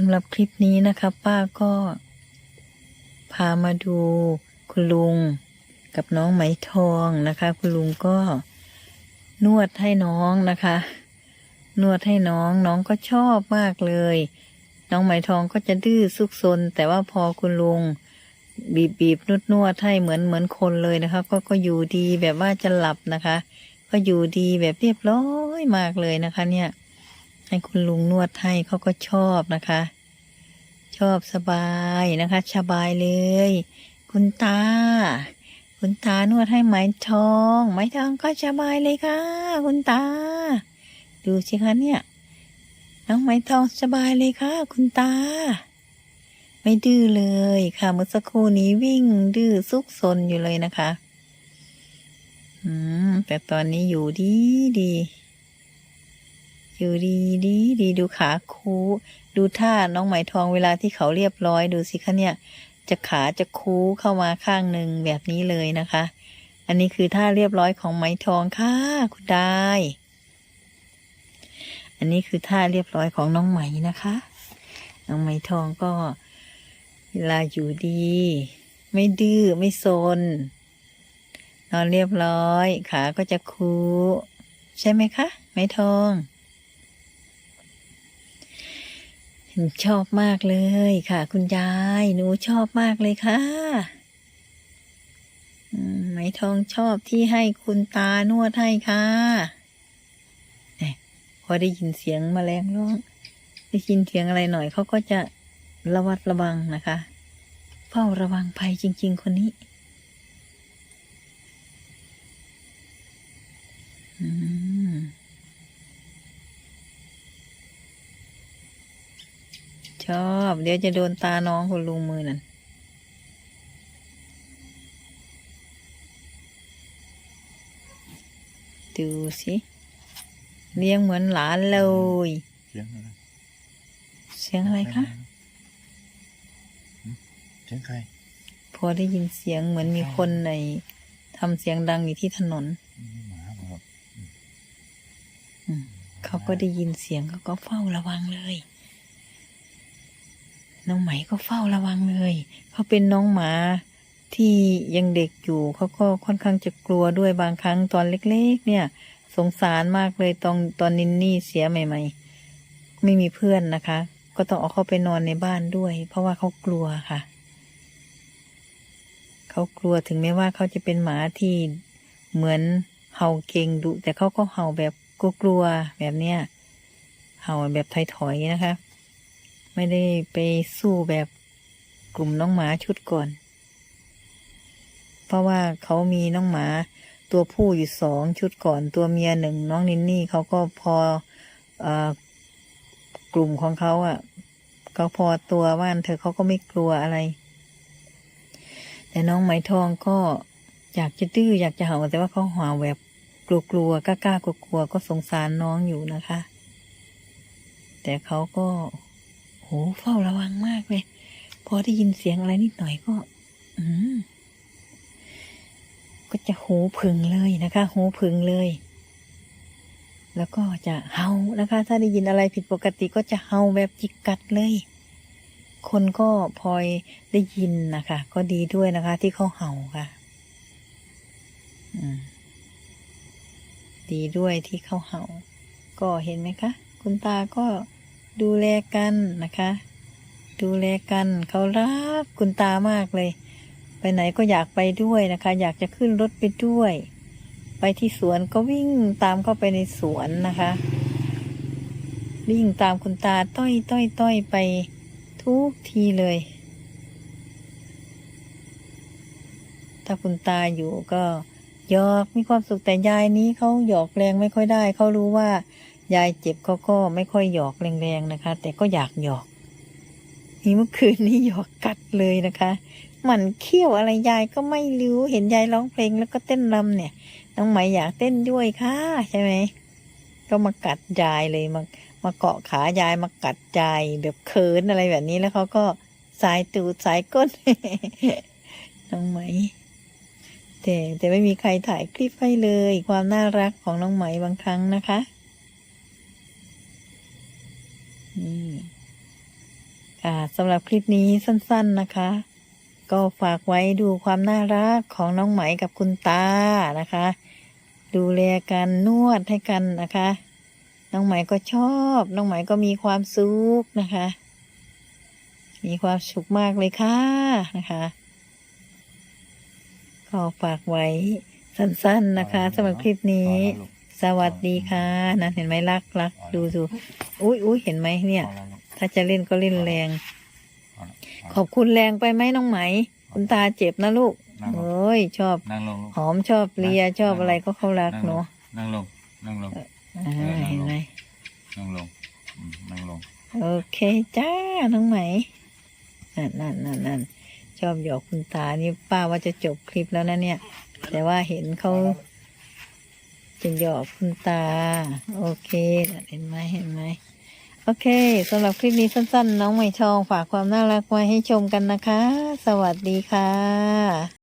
สำหรับคลิปนี้นะคะป้าก็ พามาดูคุณลุงกับน้องไหมทองนะคะ คุณลุงก็นวดให้น้องนะคะ นวดให้น้องน้องก็ชอบมากเลย น้องไหมทองก็จะดื้อซุกซนแต่ว่าพอคุณลุงบีบบีบนวดนวดให้เหมือนเหมือนคนเลยนะคะ ก็ก็อยู่ดีแบบว่าจะหลับนะคะ ก็อยู่ดีแบบเรียบร้อยมากเลยนะคะ เนี่ย ให้คุณลุงนวดให้เขาก็ชอบนะคะ ชอบสบายนะคะสบายเลย คุณตา คุณตานวดให้ไหมทองไหมทองก็สบายเลยค่ะ คุณตา ดูสิคะเนี่ย น้องไหมทองสบายเลยค่ะ คุณตา ไม่ดื้อเลยค่ะเมื่อสักครู่นี้วิ่งดื้อซุกซนอยู่เลยนะคะ อืมแต่ตอนนี้อยู่ดีดี อยู่ดีดีดีดูขาคูดูท่าน้องไหมทองเวลาที่เขาเรียบร้อยดูสิคะเนี่ย จะขาจะคูเข้ามาข้างหนึ่งแบบนี้เลยนะคะ อันนี้คือท่าเรียบร้อยของไหมทองค่ะคุณได้ อันนี้คือท่าเรียบร้อยของน้องไหมนะคะ น้องไหมทองก็ เวลาอยู่ดี ไม่ดื้อไม่โซนนอนเรียบร้อย ขาก็จะคูใช่ไหมคะไหมทอง ชอบมากเลยค่ะ คุณยาย หนูชอบมากเลยค่ะไหมทองชอบที่ให้คุณตานวดให้ค่ะพอได้ยินเสียงแมลงร้องได้ยินเสียงอะไรหน่อยเขาก็จะระวัดระวังนะคะ เฝ้าระวังภัยจริง ๆ คนนี้ ชอบ เดี๋ยวจะโดนตาน้องคุณลุงมือนั่นดูสิเลี้ยงเหมือนหลานเลยเสียงอะไรเสียงอะไรคะหืมเสียงใครพอได้ยินเสียงเหมือนมีคนในทำเสียงดังอยู่ที่ถนนมีหมาเปล่าครับอืมเขาก็ได้ยินเสียงเขาก็เฝ้าระวังเลย น้องไหมก็เฝ้าระวังเลย เขาเป็นน้องหมาที่ยังเด็กอยู่เขาก็ค่อนข้างจะกลัวด้วยบางครั้งตอนเล็ก ๆ เนี่ย สงสารมากเลยตอนตอนนินนี่เสียใหม่ ๆ ไม่มีเพื่อนนะคะ ก็ต้องเอาเข้าไปนอนในบ้านด้วย เพราะว่าเขากลัวค่ะ เขากลัวถึงแม้ว่าเขาจะเป็นหมาที่เหมือนเห่าเก่งดุแต่เขาก็เห่าแบบกลัวๆแบบเนี้ยเห่าแบบถอยๆนะคะ ไม่ได้ไปสู้แบบกลุ่มน้องหมาชุดก่อน เพราะว่าเขามีน้องหมาตัวผู้อยู่สองชุดก่อนตัวเมียหนึ่งน้องนินนี่เขาก็พออกลุ่มของเขาอะ่ะเขาพอตัวว่านเธอเขาก็ไม่กลัวอะไร แต่น้องไหมทองก็อยากจะดื้ออยากจะเห่าแต่ว่าเขาหาแบบกลัวๆกล้าๆกลัวๆก็สงสารน้องอยู่นะคะ แต่เขาก็ โหเฝ้าระวังมากเลย พอได้ยินเสียงอะไรนิดหน่อยก็ อืมก็จะหูผึ่งเลยนะคะ หูผึ่งเลย แล้วก็จะเห่านะคะ ถ้าได้ยินอะไรผิดปกติก็จะเห่าแบบจิกกัดเลย คนก็พลอยได้ยินนะคะ ก็ดีด้วยนะคะ ที่เขาเห่าค่ะ อืมดีด้วยที่เขาเห่า ก็เห็นไหมคะ คุณตาก็ ดูแลกันนะคะ ดูแลกันเขารักคุณตามากเลย ไปไหนก็อยากไปด้วยนะคะ อยากจะขึ้นรถไปด้วย ไปที่สวนก็วิ่งตามเข้าไปในสวนนะคะ วิ่งตามคุณตาต้อยต้อยต้อยไปทุกทีเลย ถ้าคุณตาอยู่ก็หยอกมีความสุขแต่ยายนี้เขาหยอกแรงไม่ค่อยได้เขารู้ว่า ยายเจ็บเขาก็ไม่ค่อยหยอกแรงๆนะคะ แต่ก็อยากหยอกนี่เมื่อคืนนี้หยอกกัดเลยนะคะมันเขี้ยวอะไรยายก็ไม่รู้เห็นยายร้องเพลงแล้วก็เต้นรำเนี่ยน้องไหมอยากเต้นด้วยค่ะใช่ไหมก็มากัดยายเลยมามาเกาะขายายมากัดยายแบบเขินอะไรแบบนี้แล้วเขาก็สายตูดสายก้นน้องไหมแต่แต่ไม่มีใครถ่ายคลิปให้เลย ความน่ารักของน้องไหมบางครั้งนะคะ ค่ะสำหรับคลิปนี้สั้น ๆนะคะ ก็ฝากไว้ดูความน่ารักของน้องไหมกับคุณตานะคะ ดูแลกันนวดให้กันนะคะ น้องไหมก็ชอบ น้องไหมก็มีความสุขนะคะ มีความสุขมากเลยค่ะนะคะก็ฝากไว้สั้นๆนะคะสำหรับคลิปนี้ สวัสดีค่ะนะเห็นไหมรักรักดูดูอุ้ยอุ้ยเห็นไหมเนี่ยพอแล้วลูกถ้าจะเล่นก็เล่นแรงพอแล้วขอบคุณแรงไปไหมน้องไหม คุณตาเจ็บนะลูกนั่งลงโอ้ยชอบนั่งลงลูกหอมชอบเลียชอบอะไรก็เขารักเนาะนั่งลงนั่งลงอ่าเห็นไหมนั่งลงอืมนั่งลง โอเคจ้าน้องไหมนั่นนั่นนั่นนั่นชอบหยอกคุณตานี่ป้าว่าจะจบคลิปแล้วนะเนี่ย แต่ว่าเห็นเขา จะหยอกคุณตา โอเค เห็นไหมเห็นไหมโอเคสำหรับคลิปนี้สั้นๆ น้องไหมทองฝากความน่ารักไว้ให้ชมกันนะคะ สวัสดีค่ะ